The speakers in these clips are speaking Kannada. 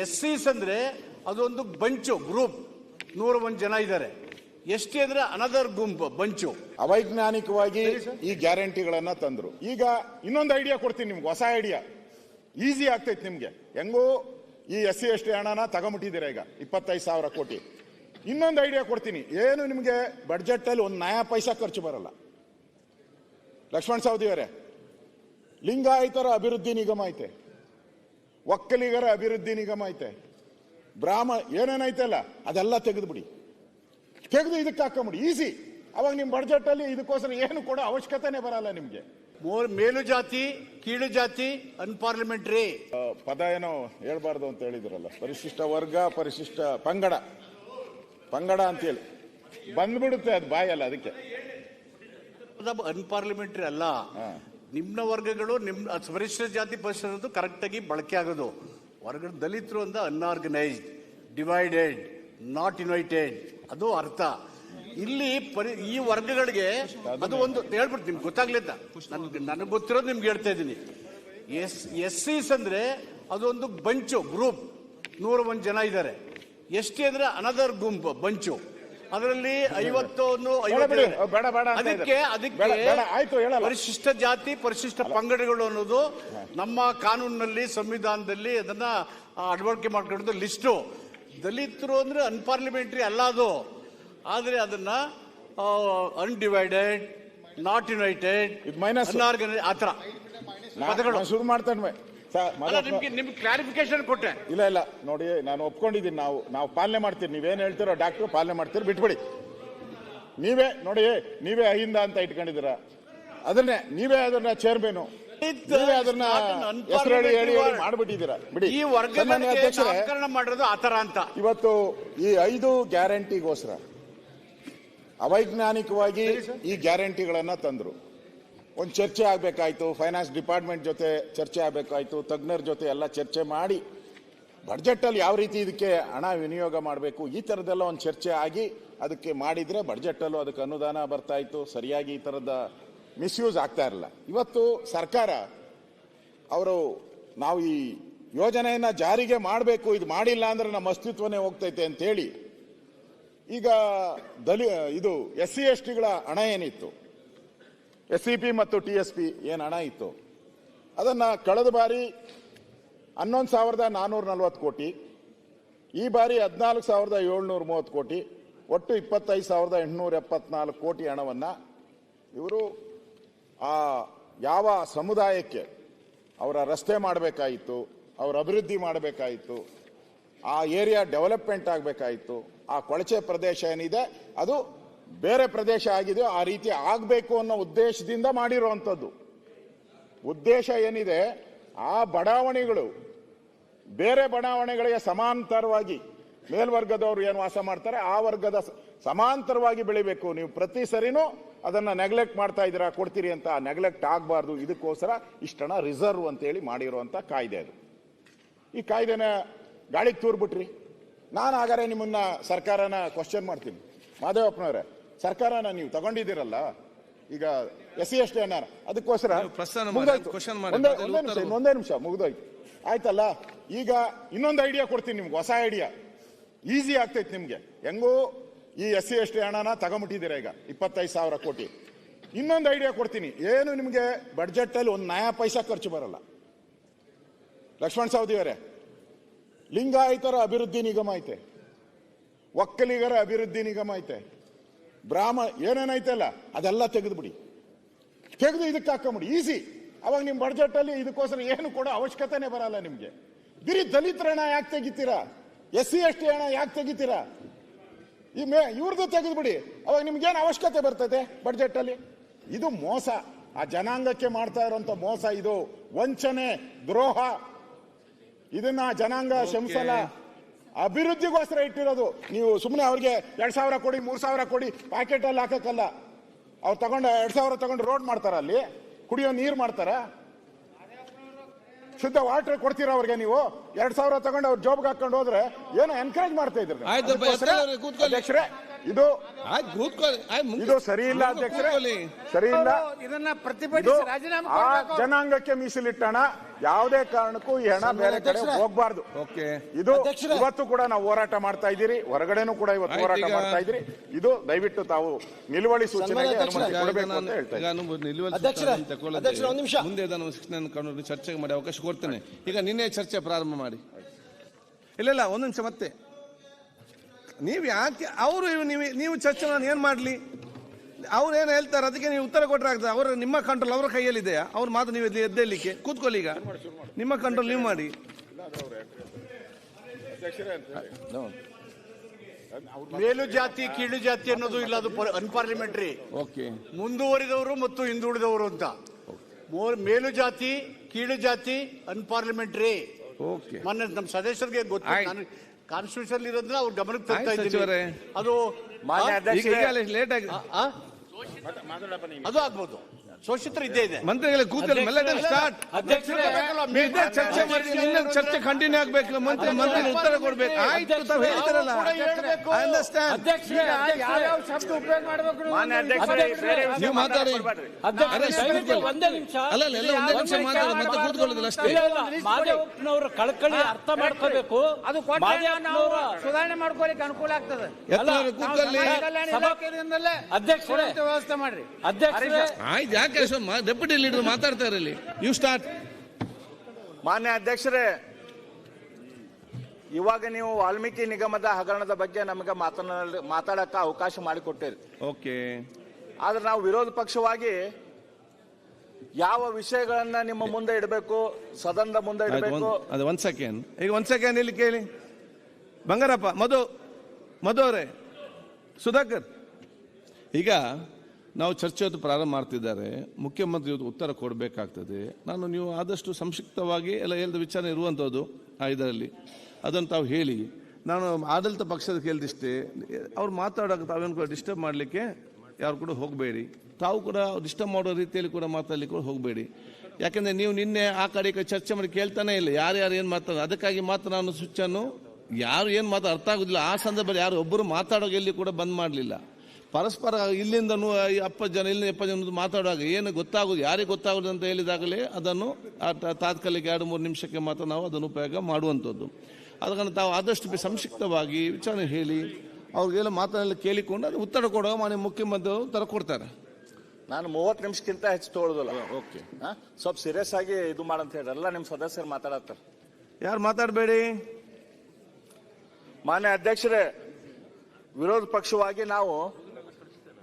ಎಸ್ ಸಿಸ್ ಅಂದ್ರೆ ಅದೊಂದು ಬಂಚು ಗ್ರೂಪ್. ನೂರ ಒಂದು ಜನ ಇದ್ದಾರೆ ಎಸ್ ಟಿ ಅಂದ್ರೆ ಅನದರ್ ಗುಂಪು ಬಂಚು. ಅವೈಜ್ಞಾನಿಕವಾಗಿ ಈ ಗ್ಯಾರಂಟಿಗಳನ್ನ ತಂದ್ರು. ಈಗ ಇನ್ನೊಂದು ಐಡಿಯಾ ಕೊಡ್ತೀನಿ ನಿಮ್ಗೆ ಹೊಸ ಐಡಿಯಾ ಈಸಿ ಆಗ್ತೈತೆ ನಿಮ್ಗೆ. ಹೆಂಗೂ ಈ ಎಸ್ ಸಿ ಎಸ್ ಟಿ ಹಣನ ತಗೊಂಬಿಟ್ಟಿದ್ದೀರಾ ಈಗ? ಇಪ್ಪತ್ತೈದು ಸಾವಿರ ಕೋಟಿ. ಇನ್ನೊಂದು ಐಡಿಯಾ ಕೊಡ್ತೀನಿ. ಏನು ನಿಮಗೆ ಬಡ್ಜೆಟ್ ಅಲ್ಲಿ ಒಂದು ನಯಾ ಪೈಸಾ ಖರ್ಚು ಬರಲ್ಲ. ಲಕ್ಷ್ಮಣ್ ಸಾವದಿ ಅವರೇ ಲಿಂಗಾಯತರ ಅಭಿವೃದ್ಧಿ ನಿಗಮ ಐತೆ. ಒಕ್ಕಲಿಗರ ಅಭಿವೃದ್ಧಿ ನಿಗಮ ಐತೆ. ಬ್ರಾಹ್ಮಣ ಏನೇನೈತಲ್ಲ ಅದೆಲ್ಲ ತೆಗೆದುಬಿಡಿ ತೆಗೆದು ಇದಕ್ಕೆ ಹಾಕೊಂಬಿಡಿ ಈಸಿ. ಅವಾಗ ನಿಮ್ಮ ಬಡ್ಜೆಟ್ ಅಲ್ಲಿ ಇದಕ್ಕೋಸ್ಕರ ಏನು ಕೂಡ ಅವಶ್ಯಕತೆನೇ ಬರಲ್ಲ ನಿಮಗೆ. ಮೇಲು ಜಾತಿ ಕೀಳು ಜಾತಿ ಅನ್ಪಾರ್ಲಿಮೆಂಟ್ರಿ ಪದ ಏನೋ ಹೇಳ್ಬಾರ್ದು ಅಂತ ಹೇಳಿದ್ರಲ್ಲ. ಪರಿಶಿಷ್ಟ ವರ್ಗ ಪರಿಶಿಷ್ಟ ಪಂಗಡ. ಪಂಗಡ ಅಂತ ಹೇಳಿ ಬಂದ್ಬಿಡುತ್ತೆ ಅದು ಬಾಯಲ್ಲ ಅದಕ್ಕೆ. ಅನ್ಪಾರ್ಲಿಮೆಂಟ್ರಿ ಅಲ್ಲ. ನಿಮ್ನ ವರ್ಗಗಳು ನಿಮ್ಮ ಪರಿಶಿಷ್ಟ ಜಾತಿ ಪರಿಶಿಷ್ಟ ಕರೆಕ್ಟಾಗಿ ಬಳಕೆ ಆಗೋದು. ವರ್ಗ ದಲಿತರು ಅಂದ ಅನ್ಆರ್ಗನೈಸ್ಡ್ ಡಿವೈಡೆಡ್ ನಾಟ್ ಇನ್ವೈಟೆಡ್ ಅದು ಅರ್ಥ. ಇಲ್ಲಿ ಈ ವರ್ಗಗಳಿಗೆ ಅದು ಒಂದು, ಹೇಳ್ಬಿಡ್ತೀನಿ, ನಿಮ್ಗೆ ಗೊತ್ತಾಗ್ಲಿಲ್ಲ ನನ್ಗೆ, ನನಗೆ ಗೊತ್ತಿರೋದು ನಿಮ್ಗೆ ಹೇಳ್ತಾ ಇದ್ದೀನಿ. ಎಸ್ ಎಸ್ ಸಿಸ್ ಅಂದ್ರೆ ಅದೊಂದು ಬಂಚು ಗ್ರೂಪ್ ನೂರ ಒಂದು ಜನ ಇದ್ದಾರೆ. ಎಸ್ ಟಿ ಅಂದ್ರೆ ಅನದರ್ ಗುಂಪು ಬಂಚು. ಅದರಲ್ಲಿ ಐವತ್ತೊಂದು ಅದಕ್ಕೆ ಅದಕ್ಕೆ. ಪರಿಶಿಷ್ಟ ಜಾತಿ ಪರಿಶಿಷ್ಟ ಪಂಗಡಗಳು ಅನ್ನೋದು ನಮ್ಮ ಕಾನೂನಿನಲ್ಲಿ ಸಂವಿಧಾನದಲ್ಲಿ ಅದನ್ನ ಅಳವಡಿಕೆ ಮಾಡ್ಕೊಂಡಿದ್ದು ಲಿಸ್ಟು. ದಲಿತರು ಅಂದ್ರೆ ಅನ್ಪಾರ್ಲಿಮೆಂಟ್ರಿ ಅಲ್ಲ ಅದು. ಆದ್ರೆ ಅದನ್ನ ಅನ್ಡಿವೈಡೆಡ್ ನಾಟ್ ಯುನೈಟೆಡ್ ಪದಗಳು. ನಾನು ಶುರು ಮಾಡ್ತಾನೆ ನಿಮ್ಗೆ ನಿಮ್ಗೆ ಕ್ಲಾರಿಫಿಕೇಶನ್ ಕೊಟ್ಟೆ. ಇಲ್ಲ ಇಲ್ಲ. ನೋಡಿ ನಾನು ಒಪ್ಕೊಂಡಿದ್ದೀನಿ. ನಾವು ನಾವು ಪಾಲನೆ ಮಾಡ್ತೀರಿ ನೀವೇನು ಹೇಳ್ತೀರೋ ಡಾಕ್ಟ್ರು ಪಾಲನೆ ಮಾಡ್ತೀರಿ ಬಿಟ್ಬಿಡಿ. ನೀವೇ ನೋಡಿ ನೀವೇ ಅಹಿಂದ ಅಂತ ಇಟ್ಕೊಂಡಿದ್ದೀರ. ಅದನ್ನೇ ನೀವೇ ಅದನ್ನ ಚೇರ್ಮನ್ ನೀವೇ ಅದನ್ನ ಹೆಸರು ಹೇಳಿ ಹೇಳಿ ಮಾಡ್ಬಿಟ್ಟಿದ್ದೀರಾ. ಬಿಡಿ. ಈ ವರ್ಗ ಮಾಡೋದು ಆತರ ಅಂತ. ಇವತ್ತು ಈ ಐದು ಗ್ಯಾರಂಟಿಗೋಸ್ಕರ ಅವೈಜ್ಞಾನಿಕವಾಗಿ ಈ ಗ್ಯಾರಂಟಿಗಳನ್ನ ತಂದ್ರು. ಒಂದು ಚರ್ಚೆ ಆಗಬೇಕಾಯ್ತು ಫೈನಾನ್ಸ್ ಡಿಪಾರ್ಟ್ಮೆಂಟ್ ಜೊತೆ ಚರ್ಚೆ ಆಗಬೇಕಾಯ್ತು, ತಜ್ಞರ ಜೊತೆ ಎಲ್ಲ ಚರ್ಚೆ ಮಾಡಿ ಬಡ್ಜೆಟಲ್ಲಿ ಯಾವ ರೀತಿ ಇದಕ್ಕೆ ಹಣ ವಿನಿಯೋಗ ಮಾಡಬೇಕು, ಈ ಥರದ್ದೆಲ್ಲ ಒಂದು ಚರ್ಚೆ ಆಗಿ ಅದಕ್ಕೆ ಮಾಡಿದರೆ ಬಡ್ಜೆಟಲ್ಲೂ ಅದಕ್ಕೆ ಅನುದಾನ ಬರ್ತಾ ಇತ್ತು, ಸರಿಯಾಗಿ ಈ ಥರದ ಮಿಸ್ಯೂಸ್ ಆಗ್ತಾ ಇರಲಿಲ್ಲ ಇವತ್ತು ಸರ್ಕಾರ, ಅವರು ನಾವು ಈ ಯೋಜನೆಯನ್ನು ಜಾರಿಗೆ ಮಾಡಬೇಕು, ಇದು ಮಾಡಿಲ್ಲ ಅಂದ್ರೆ ನಮ್ಮ ಅಸ್ತಿತ್ವನೇ ಹೋಗ್ತೈತೆ ಅಂತೇಳಿ, ಈಗ ದಲಿ, ಇದು ಎಸ್ ಸಿ ಎಸ್ ಟಿಗಳ ಹಣ ಏನಿತ್ತು ಎಸ್ ಸಿ ಪಿ ಮತ್ತು ಟಿ ಎಸ್ ಪಿ ಏನು ಹಣ ಇತ್ತು? ಅದನ್ನ ಕಳೆದ ಬಾರಿ ಹನ್ನೊಂದು ಸಾವಿರದ ನಾನ್ನೂರ ನಲ್ವತ್ತು ಕೋಟಿ, ಈ ಬಾರಿ ಹದಿನಾಲ್ಕು ಸಾವಿರದ ಏಳ್ನೂರ ಮೂವತ್ತು ಕೋಟಿ, ಒಟ್ಟು ಇಪ್ಪತ್ತೈದು ಸಾವಿರದ ಎಂಟುನೂರ ಎಪ್ಪತ್ನಾಲ್ಕು ಕೋಟಿ ಹಣವನ್ನು ಇವರು ಆ ಯಾವ ಸಮುದಾಯಕ್ಕೆ ಅವರ ರಸ್ತೆ ಮಾಡಬೇಕಾಯಿತು, ಅವರ ಅಭಿವೃದ್ಧಿ ಮಾಡಬೇಕಾಯಿತು, ಆ ಏರಿಯಾ ಡೆವಲಪ್ಮೆಂಟ್ ಆಗಬೇಕಾಯಿತು, ಆ ಕೊಳಚೆ ಪ್ರದೇಶ ಏನಿದೆ, ಅದು ಬೇರೆ ಪ್ರದೇಶ ಆಗಿದೆ ಆ ರೀತಿ ಆಗಬೇಕು ಅನ್ನೋ ಉದ್ದೇಶದಿಂದ ಮಾಡಿರುವಂಥದ್ದು. ಉದ್ದೇಶ ಏನಿದೆ? ಆ ಬಡಾವಣೆಗಳು, ಬೇರೆ ಬಡಾವಣೆಗಳಿಗೆ ಸಮಾಂತರವಾಗಿ, ಮೇಲ್ವರ್ಗದವರು ಏನು ವಾಸ ಮಾಡ್ತಾರೆ, ಆ ವರ್ಗದ ಸಮಾಂತರವಾಗಿ ಬೆಳಿಬೇಕು. ನೀವು ಪ್ರತಿ ಸರಿನೂ ಅದನ್ನ ನೆಗ್ಲೆಕ್ಟ್ ಮಾಡ್ತಾ ಇದ್ದೀರಾ, ಕೊಡ್ತೀರಿ ಅಂತ ನೆಗ್ಲೆಕ್ಟ್ ಆಗಬಾರ್ದು, ಇದಕ್ಕೋಸ್ಕರ ಇಷ್ಟಣ ರಿಸರ್ವ್ ಅಂತೇಳಿ ಮಾಡಿರುವಂತ ಕಾಯ್ದೆ ಅದು. ಈ ಕಾಯ್ದೆನ ಗಾಳಿಗೆ ತೂರ್ಬಿಟ್ರಿ. ನಾನು ಹಾಗಾದ್ರೆ ನಿಮ್ಮನ್ನ ಸರ್ಕಾರನ ಕ್ವಶನ್ ಮಾಡ್ತೀನಿ. ಮಾದೇವಪ್ಪನವರೇ ಸರ್ಕಾರನ ನೀವು ತಗೊಂಡಿದ್ದೀರಲ್ಲ ಈಗ ಎಸ್ ಸಿ ಎಸ್ ಟಿ ಅನ್ನ ಅದಕ್ಕೋಸ್ಕರ ಒಂದೇ ನಿಮಿಷ ಉತ್ತರ. ಇನ್ನೊಂದೇ ನಿಮಿಷ ಮುಗ್ದೋಯ್ತು. ಆಯ್ತಲ್ಲ? ಈಗ ಇನ್ನೊಂದು ಐಡಿಯಾ ಕೊಡ್ತೀನಿ ನಿಮ್ಗೆ ಹೊಸ ಐಡಿಯಾ ಈಸಿ ಆಗ್ತೈತೆ ನಿಮ್ಗೆ. ಹೆಂಗೂ ಈ ಎಸ್ ಸಿ ಎಸ್ ಟಿ ಹಣನ ತಗೊಂಬಿಟ್ಟಿದ್ದೀರಾ ಈಗ ಇಪ್ಪತ್ತೈದು ಸಾವಿರ ಕೋಟಿ. ಇನ್ನೊಂದು ಐಡಿಯಾ ಕೊಡ್ತೀನಿ. ಏನು ನಿಮಗೆ ಬಡ್ಜೆಟ್ ಅಲ್ಲಿ ಒಂದು ನಯಾ ಪೈಸಾ ಖರ್ಚು ಬರಲ್ಲ. ಲಕ್ಷ್ಮಣ್ ಸಾವದಿ ಅವರೇ ಲಿಂಗಾಯತರ ಅಭಿವೃದ್ಧಿ ನಿಗಮ ಐತೆ. ಒಕ್ಕಲಿಗರ ಅಭಿವೃದ್ಧಿ ನಿಗಮ ಐತೆ. ಬ್ರಾಹ್ಮಣ ಏನೇನೈತಲ್ಲ ಅದೆಲ್ಲ ತೆಗೆದುಬಿಡಿ ತೆಗೆದು ಇದಕ್ಕೆ ಹಾಕೊಂಬಿಡಿ ಈಸಿ. ಅವಾಗ ನಿಮ್ಮ ಬಡ್ಜೆಟ್ ಅಲ್ಲಿ ಇದಕ್ಕೋಸ್ಕರ ಏನು ಕೊಡೋ ಅವಶ್ಯಕತೆನೇ ಬರಲ್ಲ ನಿಮಗೆ. ಬಿರಿ ದಲಿತರ ಹಣ ಯಾಕೆ ತೆಗಿತೀರಾ? ಎಸ್ ಸಿ ಎಸ್ ಟಿ ಹಣ ಯಾಕೆ ತೆಗಿತೀರಾ? ಈ ಮೇ ಇವ್ರದ್ದು ತೆಗೆದ್ಬಿಡಿ ಅವಾಗ ನಿಮ್ಗೇನು ಅವಶ್ಯಕತೆ ಬರ್ತದೆ ಬಡ್ಜೆಟ್ ಅಲ್ಲಿ? ಇದು ಮೋಸ. ಆ ಜನಾಂಗಕ್ಕೆ ಮಾಡ್ತಾ ಇರುವಂತ ಮೋಸ ಇದು. ವಂಚನೆ ದ್ರೋಹ. ಇದನ್ನ ಜನಾಂಗ ಶಂಸಲ ಅಭಿವೃದ್ಧಿಗೋಸ್ಕರ ಇಟ್ಟಿರೋದು. ನೀವು ಸುಮ್ಮನೆ ಅವ್ರಿಗೆ ಎರಡ್ ಸಾವಿರ ಕೊಡಿ ಮೂರ್ ಸಾವಿರ ಕೊಡಿ ಪ್ಯಾಕೆಟಲ್ಲಿ ಹಾಕಕ್ಕಲ್ಲ. ಅವ್ರು ತಗೊಂಡು ಎರಡ್ ಸಾವಿರ ತಗೊಂಡು ರೋಡ್ ಮಾಡ್ತಾರ ಅಲ್ಲಿ. ಕುಡಿಯೋ ನೀರು ಮಾಡ್ತಾರ. ಶುದ್ಧ ವಾಟರ್ ಕೊಡ್ತೀರಾ ಅವ್ರಿಗೆ ನೀವು? ಎರಡ್ ಸಾವಿರ ತಗೊಂಡು ಅವ್ರ ಜಾಬ್ಗೆ ಹಾಕೊಂಡು ಹೋದ್ರೆ ಏನೋ ಎನ್ಕರೇಜ್ ಮಾಡ್ತಾ ಇದ್ರಿ. ಅಧ್ಯಕ್ಷರೇ ಇದು ಇದು ಸರಿ ಇಲ್ಲ ಅಧ್ಯಕ್ಷರೇ. ಸರಿ ಇಲ್ಲ. ಇದನ್ನ ಇದು ಪ್ರತಿಭಟಿಸಿ. ಜನಾಂಗಕ್ಕೆ ಮೀಸಲಿಟ್ಟಣ. ಯಾವುದೇ ಕಾರಣಕ್ಕೂ ಈ ಹಣ ಬೇರೆ ಕಡೆ ಹೋಗ್ಬಾರ್ದು. ಓಕೆ. ಇದು ಇವತ್ತು ಕೂಡ ನಾವು ಹೋರಾಟ ಮಾಡ್ತಾ ಇದ್ದೀರಿ. ಹೊರಗಡೆನೂ ಕೂಡ ಇವತ್ತು ಹೋರಾಟ ಮಾಡ್ತಾ ಇದ್ದೀರಿ. ಇದು ದಯವಿಟ್ಟು ತಾವು ನಿಲುವಳಿ ಸೂಚನೆಗೆ ಸನ್ಮಾನ್ಯ ಅನುಮತಿ ಕೊಡಬೇಕು ಅಂತ ಹೇಳ್ತಾ ಇದ್ದೀನಿ. ಅಧ್ಯಕ್ಷರೇ, ಅಧ್ಯಕ್ಷರೇ, ಒಂದು ನಿಮಿಷ. ಮುಂದೆ ನಾನು ಶಿಕ್ಷಣ ಕಾನೂನು ಚರ್ಚೆಗೆ ಮಾಡಿ ಅವಕಾಶ ಕೊಡ್ತೇನೆ. ಈಗ ನಿನ್ನೆ ಚರ್ಚೆ ಪ್ರಾರಂಭ ಮಾಡಿ. ಇಲ್ಲ ಇಲ್ಲ ಒಂದು ನಿಮಿಷ ಮತ್ತೆ. ನೀವು ಯಾಕೆ ಅವರು ನೀವು ನೀವು ಚರ್ಚೆ ನಾನು ಏನು ಮಾಡಲಿ? ಅವ್ರು ಏನು ಹೇಳ್ತಾರೆ? ಅದಕ್ಕೆ ನೀವು ಉತ್ತರ ಕೊಟ್ಟರೆ ಆಗ್ತದೆ. ಅವರು ನಿಮ್ಮ ಕಂಟ್ರೋಲ್ ಅವರ ಕೈಯಲ್ಲಿದೆಯಾ? ಅವ್ರ ಮಾತು ನೀವು ಎದ್ದೇಲಿಕ್ಕೆ ಎದ್ದೇಳಲಿಕ್ಕೆ. ಕೂತ್ಕೊಳ್ಳಿ ಈಗ. ನಿಮ್ಮ ಕಂಟ್ರೋಲ್ ನೀವು ಮಾಡಿ. ಮೇಲು ಜಾತಿ ಕೀಳು ಜಾತಿ ಅನ್ನೋದು ಇಲ್ಲ ಅದು ಅನ್ಪಾರ್ಲಿಮೆಂಟ್ರಿ ಓಕೆ ಮುಂದುವರಿದವರು ಮತ್ತು ಹಿಂದುಳಿದವರು ಅಂತ. ಮೇಲು ಜಾತಿ ಕೀಳು ಜಾತಿ ಅನ್ಪಾರ್ಲಿಮೆಂಟ್ರಿ ಓಕೆ ಮೊನ್ನೆ ನಮ್ಮ ಸದಸ್ಯರಿಗೆ ಗೊತ್ತು. ಆಯ್ತು. ನಾನು ಕಾನ್ಸ್ಟಿಟ್ಯೂಷನ್ ಇರೋದ್ರಿಂದ ಅವ್ರ ಗಮನಕ್ಕೆ ತರ್ತಾ ಇದ್ದೀವಿ ಅದು ಲೇಟ್ ಆಗಿ? ಅದು ಆಗ್ಬೋದು. ಶೋಷಿತರ ಇದ್ದೇ ಇದೆ. ಮಂತ್ರಿಗಳ ಕೂತಲ್ಲಿ ಮೆಲ್ಲ ಸ್ಟಾರ್ಟ್ ಅಧ್ಯಕ್ಷರೇ, ಇದೇ ಚರ್ಚೆ ಮಾಡಿ ನಿನ್ನ ಚರ್ಚೆ ಕಂಟಿನ್ಯೂ ಆಗಬೇಕು ಮಂತ್ರಿ ಮಂತ್ರಿ ಉತ್ತರ ಕೊಡಬೇಕು. ಆಯ್ತು ತಾವು ಹೇಳ್ತಾರಲ್ಲ ಐ ಅಂಡರ್ಸ್ಟ್ಯಾಂಡ್ ಐ ಯಾವ ಯಾವ ಶಬ್ದ ಉಪಯೋಗ ಮಾಡಬೇಕು ಮಾನ್ಯ ಅಧ್ಯಕ್ಷರೇ, ಬೇರೆ ನೀವು ಮಾತಾಡಿ. ಅಧ್ಯಕ್ಷರೇ. ಒಂದೇ ನಿಮಿಷ. ಅಲ್ಲ, ಅಲ್ಲ, ಎಲ್ಲ ಒಂದೇ ನಿಮಿಷ ಮಾತಾಡಿ, ಮತ್ತೆ ಕೂತ್ಕೊಳ್ಳೋದಿಲ್ಲ ಅಷ್ಟೇ. ಮಾದೇವಪ್ಪನವರ ಕಳಕಳಿ ಅರ್ಥ ಮಾಡ್ಕೋಬೇಕು. ಅದು ಮಾದೇವಪ್ಪನವರ ಸುಧಾರಣೆ ಮಾಡ್ಕೊಳಿಕ್ಕೆ ಅನುಕೂಲ ಆಗ್ತದೆ. ಎಲ್ಲರೂ ಕೂತಲ್ಲಿ ಅಧ್ಯಕ್ಷರೇ. ವ್ಯವಸ್ಥೆ ಮಾಡ್ರಿ. ಅಧ್ಯಕ್ಷರೇ. ಆಯ್ತು ಯಾಕೆ ಡೆಪ್ಯೂಟಿ ಲೀಡರ್ ಮಾತಾಡ್ತಾರೆ ಇಲ್ಲಿ ಯು ಸ್ಟಾರ್ಟ್ ಮಾನ್ಯ ಅಧ್ಯಕ್ಷರೇ ಇವಾಗ ನೀವು ವಾಲ್ಮೀಕಿ ನಿಗಮದ ಹಗರಣದ ಬಗ್ಗೆ ನಮಗೆ ಮಾತನಾಡ ಮಾತಾಡಕ್ಕೆ ಅವಕಾಶ ಮಾಡಿಕೊಟ್ಟಿರಿ. ಓಕೆ. ಆದ್ರೆ ನಾವು ವಿರೋಧ ಪಕ್ಷವಾಗಿ ಯಾವ ವಿಷಯಗಳನ್ನ ನಿಮ್ಮ ಮುಂದೆ ಇಡಬೇಕು ಸದನದ ಮುಂದೆ ಇಡಬೇಕು? ಅದು ಒಂದ್ ಸೆಕೆಂಡ್ ಈಗ ಒಂದ್ ಸೆಕೆಂಡ್ ಇಲ್ಲಿ ಕೇಳಿ. ಬಂಗಾರಪ್ಪ ಮಧು ಮಧು ಅವರೇ ಸುಧಾಕರ್. ಈಗ ನಾವು ಚರ್ಚೆ ಹೊತ್ತು ಪ್ರಾರಂಭ ಮಾಡ್ತಿದ್ದಾರೆ. ಮುಖ್ಯಮಂತ್ರಿ ಉತ್ತರ ಕೊಡಬೇಕಾಗ್ತದೆ. ನಾನು ನೀವು ಆದಷ್ಟು ಸಂಕ್ಷಿಪ್ತವಾಗಿ ಎಲ್ಲ ಹೇಳಿದ ವಿಚಾರ ಇರುವಂಥದ್ದು ಆ ಇದರಲ್ಲಿ. ಅದನ್ನು ತಾವು ಹೇಳಿ. ನಾನು ಆಡಳಿತ ಪಕ್ಷದ ಕೇಳ್ದಿಷ್ಟೇ, ಅವ್ರು ಮಾತಾಡೋಕೆ ತಾವೇನು ಕೂಡ ಡಿಸ್ಟರ್ಬ್ ಮಾಡಲಿಕ್ಕೆ ಯಾರು ಕೂಡ ಹೋಗಬೇಡಿ. ತಾವು ಕೂಡ ಡಿಸ್ಟರ್ಬ್ ಮಾಡೋ ರೀತಿಯಲ್ಲಿ ಕೂಡ ಮಾತಾಡಲಿಕ್ಕೆ ಕೂಡ ಹೋಗಬೇಡಿ. ಯಾಕೆಂದರೆ ನೀವು ನಿನ್ನೆ ಆ ಕಡೆ ಈ ಕಡೆ ಚರ್ಚೆ ಮಾಡಿ ಕೇಳ್ತಾನೆ ಇಲ್ಲ. ಯಾರು ಯಾರು ಏನು ಮಾತಾಡೋದು ಅದಕ್ಕಾಗಿ ಮಾತ್ರ ನಾನು ಸ್ವಿಚ್ಚನ್ನು ಯಾರು ಏನು ಮಾತು ಅರ್ಥ ಆಗೋದಿಲ್ಲ. ಆ ಸಂದರ್ಭದಲ್ಲಿ ಯಾರು ಒಬ್ಬರು ಮಾತಾಡೋಕೆ ಎಲ್ಲಿ ಕೂಡ ಬಂದ್ ಮಾಡಲಿಲ್ಲ. ಪರಸ್ಪರ ಇಲ್ಲಿಂದ ಅಪ್ಪ ಜನ ಇಲ್ಲಿ ಎಪ್ಪ ಜನ ಮಾತಾಡುವಾಗ ಏನು ಗೊತ್ತಾಗೋದು ಯಾರಿಗೆ ಗೊತ್ತಾಗೋದು ಅಂತ ಹೇಳಿದಾಗಲೇ ಅದನ್ನು ತಾತ್ಕಾಲಿಕ ಎರಡು ಮೂರು ನಿಮಿಷಕ್ಕೆ ಮಾತ್ರ ನಾವು ಅದನ್ನು ಉಪಯೋಗ ಮಾಡುವಂಥದ್ದು. ಅದಕ್ಕೆ ತಾವು ಆದಷ್ಟು ಬಿ- ಸಂಕ್ಷಿಪ್ತವಾಗಿ ವಿಚಾರಣೆ ಹೇಳಿ ಅವ್ರಿಗೆಲ್ಲ ಮಾತನ್ನೆಲ್ಲ ಕೇಳಿಕೊಂಡು ಅದು ಉತ್ತರ ಕೊಡುವ ಮಾನ್ಯ ಮುಖ್ಯಮಂತ್ರಿ ತರ ಕೊಡ್ತಾರೆ. ನಾನು ಮೂವತ್ತು ನಿಮಿಷಕ್ಕಿಂತ ಹೆಚ್ಚು ತೊಗೊಳೋದಿಲ್ಲ. ಓಕೆ. ಸ್ವಲ್ಪ ಸೀರಿಯಸ್ ಆಗಿ ಇದು ಮಾಡಂತ ಹೇಳಿ ಎಲ್ಲ ನಿಮ್ಮ ಸದಸ್ಯರು ಮಾತಾಡತ್ತಾರೆ. ಯಾರು ಮಾತಾಡಬೇಡಿ? ಮಾನ್ಯ ಅಧ್ಯಕ್ಷರೇ ವಿರೋಧ ಪಕ್ಷವಾಗಿ ನಾವು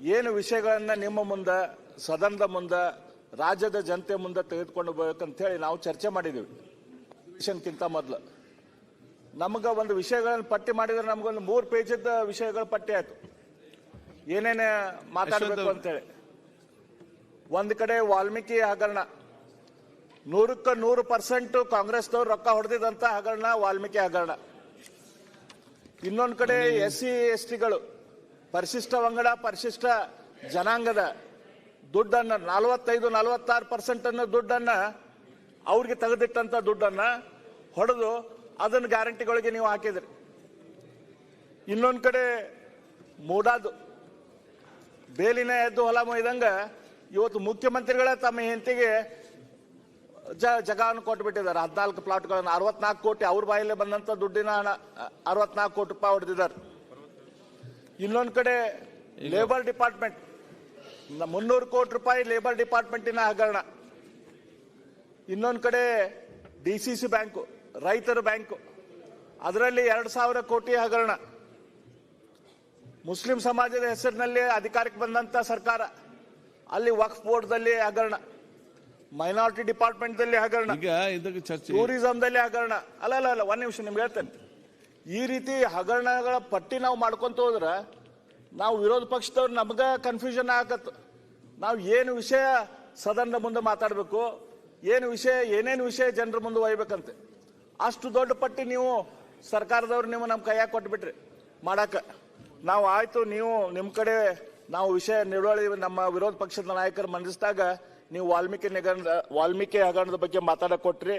ಏನು ವಿಷಯಗಳನ್ನು ನಿಮ್ಮ ಮುಂದೆ ಸದನದ ಮುಂದೆ ರಾಜ್ಯದ ಜನತೆ ಮುಂದೆ ತೆಗೆದುಕೊಂಡು ಹೇಳಿ ನಾವು ಚರ್ಚೆ ಮಾಡಿದ್ದೀವಿ ಮೊದಲು. ನಮಗೆ ಒಂದು ವಿಷಯಗಳನ್ನ ಪಟ್ಟಿ ಮಾಡಿದ್ರೆ ನಮಗೊಂದು ಮೂರು ಪೇಜದ ವಿಷಯಗಳ ಪಟ್ಟಿ ಆಯ್ತು. ಏನೇನು ಮಾತಾಡಬೇಕು ಅಂತೇಳಿ. ಒಂದು ಕಡೆ ವಾಲ್ಮೀಕಿ ಹಗರಣ. ನೂರಕ್ಕೆ ನೂರು ಪರ್ಸೆಂಟ್ ಕಾಂಗ್ರೆಸ್ದವ್ರು ರೊಕ್ಕ ಹೊಡೆದಿದಂತ ಹಗರಣ ವಾಲ್ಮೀಕಿ ಹಗರಣ. ಇನ್ನೊಂದು ಕಡೆ ಎಸ್ ಸಿ ಎಸ್ ಟಿಗಳು ಪರಿಶಿಷ್ಟ ಪಂಗಡ ಪರಿಶಿಷ್ಟ ಜನಾಂಗದ ದುಡ್ಡನ್ನು, ನಲವತ್ತೈದು, ನಲವತ್ತಾರು ಪರ್ಸೆಂಟ್ ಅನ್ನ ದುಡ್ಡನ್ನ ಅವ್ರಿಗೆ ತೆಗೆದಿಟ್ಟಂಥ ದುಡ್ಡನ್ನು ಹೊಡೆದು ಅದನ್ನು ಗ್ಯಾರಂಟಿಗಳಿಗೆ ನೀವು ಹಾಕಿದ್ರಿ. ಇನ್ನೊಂದು ಕಡೆ ಮೂಡಾದು. ಬೇಲಿನ ಎದ್ದು ಹೊಲ ಮೊಯ್ದಂಗ ಇವತ್ತು ಮುಖ್ಯಮಂತ್ರಿಗಳೇ ತಮ್ಮ ಹೆಂಡತಿಗೆ ಜ ಜಗವನ್ನು ಕೊಟ್ಬಿಟ್ಟಿದ್ದಾರೆ. ಹದಿನಾಲ್ಕು ಪ್ಲಾಟ್ಗಳನ್ನು ಅರವತ್ನಾಲ್ಕು ಕೋಟಿ ಅವ್ರ ಬಾಯಲ್ಲೇ ಬಂದಂಥ ದುಡ್ಡಿನ ಹಣ, ಅರವತ್ನಾಲ್ಕು ಕೋಟಿ ರೂಪಾಯಿ ಹೊಡೆದಿದ್ದಾರೆ. ಇನ್ನೊಂದು ಕಡೆ ಲೇಬರ್ ಡಿಪಾರ್ಟ್ಮೆಂಟ್ ಮುನ್ನೂರು ಕೋಟಿ ರೂಪಾಯಿ ಲೇಬರ್ ಡಿಪಾರ್ಟ್ಮೆಂಟಿನ ಹಗರಣ. ಇನ್ನೊಂದು ಕಡೆ ಡಿ ಸಿ ಸಿ ಬ್ಯಾಂಕು ರೈತರ ಬ್ಯಾಂಕು. ಅದರಲ್ಲಿ ಎರಡು ಸಾವಿರ ಕೋಟಿ ಹಗರಣ. ಮುಸ್ಲಿಂ ಸಮಾಜದ ಹೆಸರಿನಲ್ಲಿ ಅಧಿಕಾರಕ್ಕೆ ಬಂದಂತ ಸರ್ಕಾರ. ಅಲ್ಲಿ ವಕ್ಫ್ ಬೋರ್ಡ್ದಲ್ಲಿ ಹಗರಣ. ಮೈನಾರಿಟಿ ಡಿಪಾರ್ಟ್ಮೆಂಟ್ದಲ್ಲಿ ಹಗರಣ. ಈಗ ಇದಕ್ಕೆ ಚರ್ಚೆ ಟೂರಿಸಂದಲ್ಲಿ ಹಗರಣ. ಅಲ್ಲ ಅಲ್ಲ ಅಲ್ಲ ಒಂದ್ ನಿಮಿಷ ನಿಮ್ಗೆ ಹೇಳ್ತೇನೆ. ಈ ರೀತಿ ಹಗರಣಗಳ ಪಟ್ಟಿ ನಾವು ಮಾಡ್ಕೊಂತ ಹೋದ್ರೆ ನಾವು ವಿರೋಧ ಪಕ್ಷದವ್ರು ನಮ್ಗೆ ಕನ್ಫ್ಯೂಷನ್ ಆಗತ್ತ ನಾವು ಏನು ವಿಷಯ ಸದನದ ಮುಂದೆ ಮಾತಾಡಬೇಕು, ಏನು ವಿಷಯ, ಏನೇನು ವಿಷಯ ಜನರ ಮುಂದೆ ಒಯ್ಬೇಕಂತೆ. ಅಷ್ಟು ದೊಡ್ಡ ಪಟ್ಟಿ ನೀವು ಸರ್ಕಾರದವ್ರು ನೀವು ನಮ್ಮ ಕೈಯಾಗ ಕೊಟ್ಬಿಟ್ರಿ ಮಾಡಕ್ಕೆ ನಾವು ಆಯಿತು, ನೀವು ನಿಮ್ಮ ಕಡೆ ನಾವು ವಿಷಯ ನಿಡುವಳಿ ನಮ್ಮ ವಿರೋಧ ಪಕ್ಷದ ನಾಯಕರು ಮಂಡಿಸಿದಾಗ ನೀವು ವಾಲ್ಮೀಕಿ ನಿಗಮ ವಾಲ್ಮೀಕಿ ಹಗರಣದ ಬಗ್ಗೆ ಮಾತಾಡಕ್ಕೆ ಕೊಟ್ರಿ.